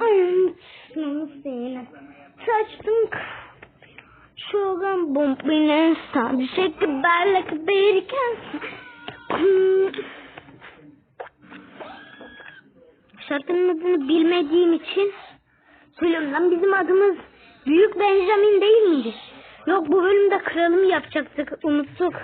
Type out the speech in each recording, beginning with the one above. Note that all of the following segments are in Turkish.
Nasıl yine. Saçtım. Şogan bombinen sadece kıbarla kıbarken. Şarkının adını bilmediğim için söylüyorum lan bizim adımız Büyük Benjamin değil miydi? Yok bu bölümde kralım yapacaktık unuttuk.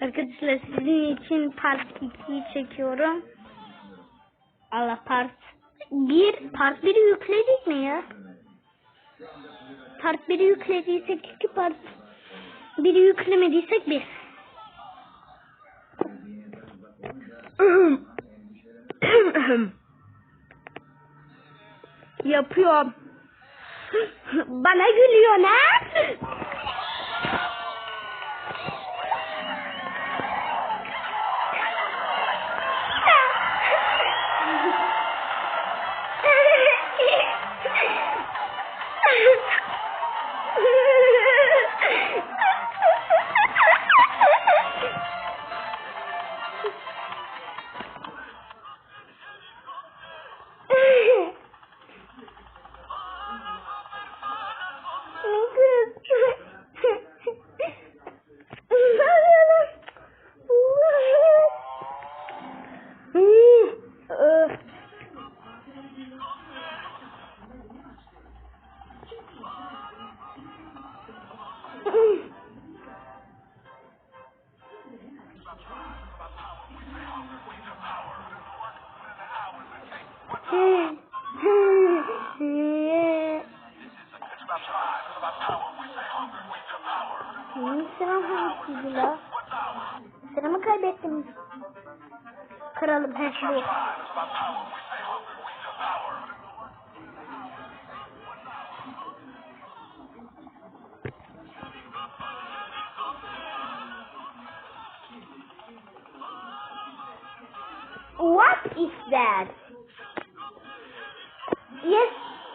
Arkadaşlar sizin için part 2'yi çekiyorum. Allah part 1 part 1'i yükledik mi ya? Part 1'i yüklediysek 2 part 1'i yüklemediysek 1. Yapıyorum. Bana gülüyor lan. Benim sıram hangisiydi la? Sıramı kaybettim. Kralım he bu. What is that? Yes,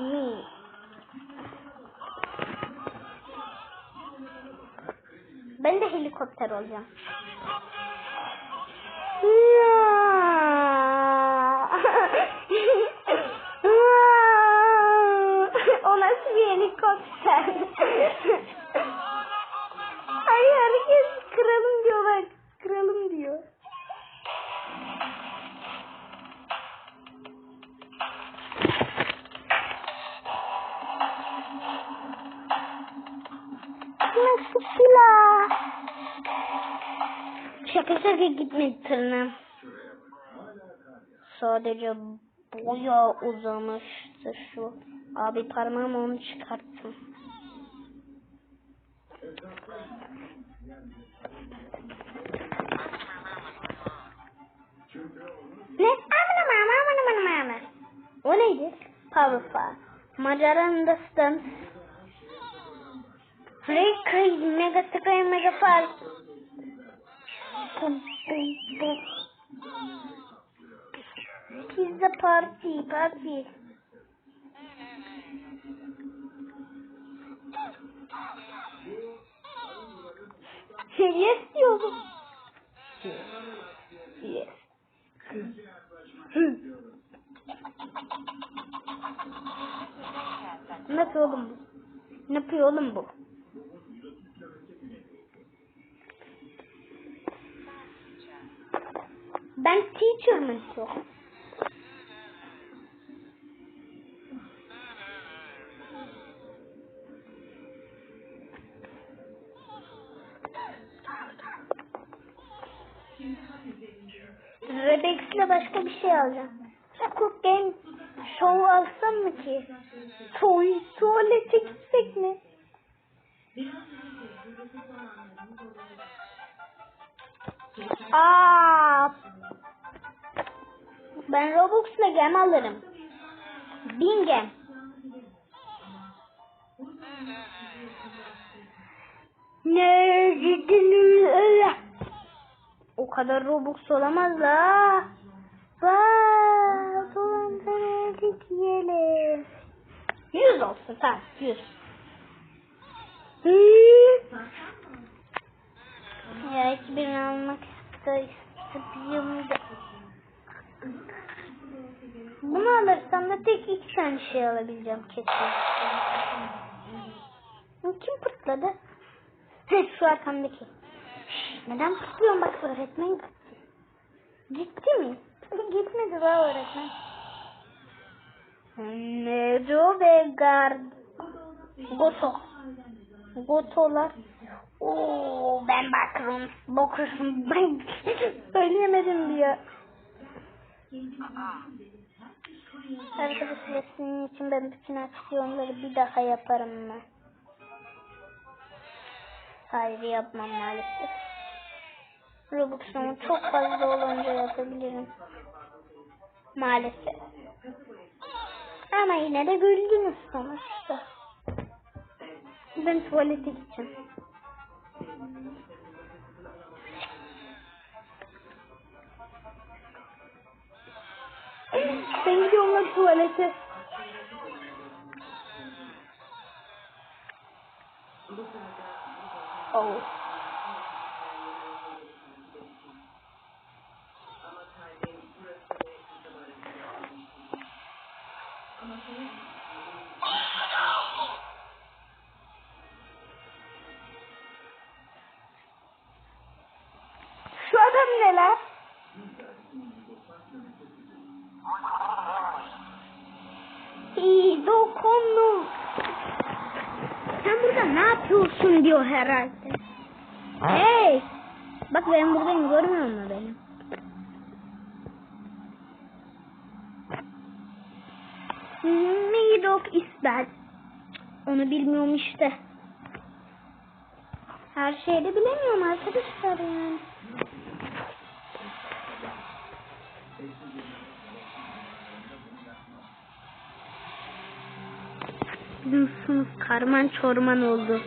me. Ben de helikopter olacağım. o Şaka gitmedi tırnağım. Sadece boya uzamıştı şu. Abi parmağımı onu çıkarttım. Ne? Aman aman aman aman aman. O neydi? Powerful. Macara'nın stans. Ray crazy mega sıkay mega bum bum. Pizza party party. yes diyorum. Yes. Yapıyor oğlum? Ne yapıyor oğlum bu? Ben teacher istiyorum? Rebex'le başka bir şey alacağım. Squid Game Show alsam mı ki? Tuy, tuvalete gitsek mi? Aa, ben Robux'la gem alırım. Bin gem. Ne dedin öyle? O kadar Robux olamaz la. Vaa, dolandırıcı diyelim. Yüz olsun tamam yüz. Ya hiçbirini almak istemiyorum da. Bunu alırsam da tek iki tane şey alabileceğim kesin. Kim pırtladı? Heh, Şu arkamdaki. Neden pırtlıyorsun bak öğretmen gitti. Gitti mi? Gitmedi daha öğretmen. Nero ve Gard. Goto. Gotolar. Oo ben bakırım. Bakırsın. Ben söyleyemedim diye. Arkadaşlar sizin için ben bütün aksiyonları bir daha yaparım mı? Hayır yapmam maalesef. Robux'umu çok fazla olunca yapabilirim. Maalesef. Ama yine de güldünüz sonuçta. Ben tuvalete gideceğim. Ben gidiyorum lan tuvalete. Oh. Şu adam ne lan? İyi dokunu. Sen burada ne yapıyorsun diyor herhalde. Hey! Bak ben buradayım görmüyor musun beni? Midok isbel. Onu bilmiyorum işte. Her şeyi de bilemiyorum arkadaşlar yani. Sınıf karman çorman oldu.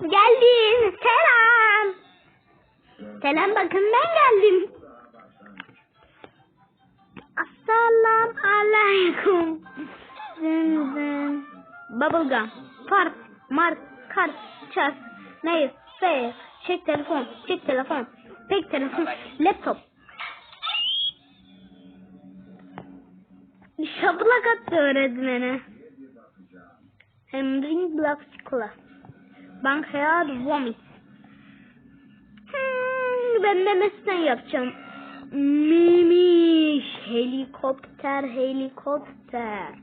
Geldim. Selam. Selam bakın ben geldim. Assalam alaikum. Zın zın. Bubblegum. Park. Mark. Kart. Çarp. Mail. Fair. Çek telefon. Çek telefon. Pek telefon. Laptop. Şaplak attı öğretmeni. Block school'a. Bankaya vomit. Hmm, ben memesinden yapacağım. Mimiş. Helikopter, helikopter.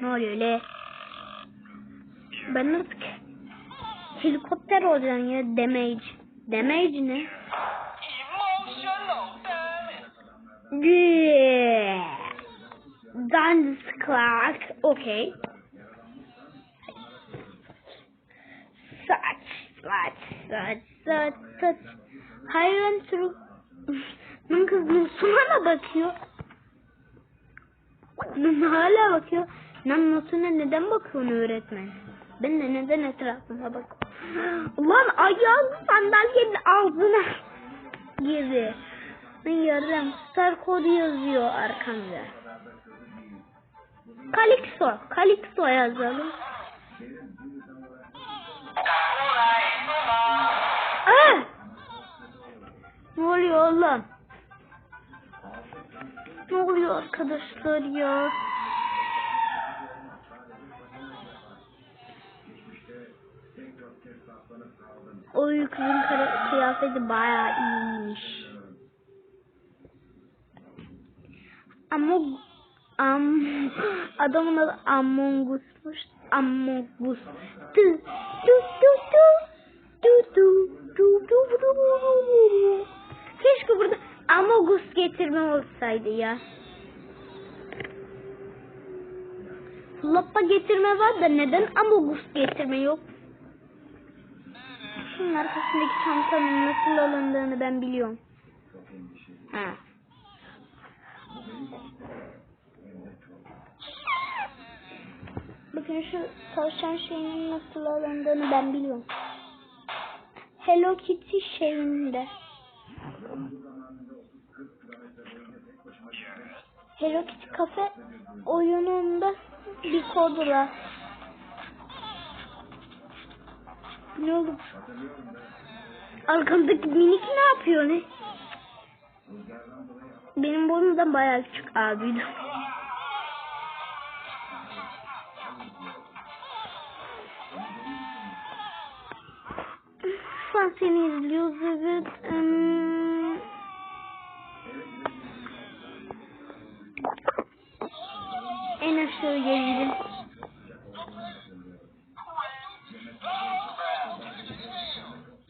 Ne oluyor öyle? Ben artık helikopter olacağım ya damage. Damage ne? Dance clock. Okay. Saç, saç, saç, saç, saç. Hayran sürü. Lan kız notuna bakıyor. Lan hala bakıyor. Lan notuna neden bakıyorsun öğretmen? Ben de neden etrafıma bakıyorum. Lan ayağım sandalyenin ağzına girdi. Yardım. Star kodu yazıyor arkamda. Calypso. Calypso yazalım. Aa! Ne oluyor oğlum? Ne oluyor arkadaşlar ya? Kızın kara- kıyafeti bayağı iyiymiş. Ama am, adamın adı Among Us'muş. Among Us. Tu tu tu tu tu tu tu tu tu Keşke burada Among Us getirme olsaydı ya. Loppa getirme var da neden Among Us getirme yok? Şunun arkasındaki çantanın nasıl alındığını ben biliyorum. Ha. Bakın şu tavşan şeyinin nasıl alındığını ben biliyorum. Hello Kitty şeyinde. Hello Kitty Cafe oyununda bir kodla. Ne oldu? Arkamdaki minik ne yapıyor ne? Benim boynumdan bayağı küçük abiydi. An seni izliyoruz evet. Hmm. En aşağı gelelim.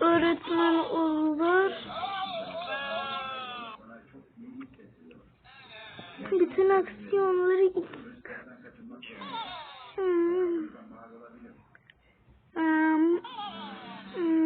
Öğretmen olur. Bütün aksiyonları Hmm. Um, hmm.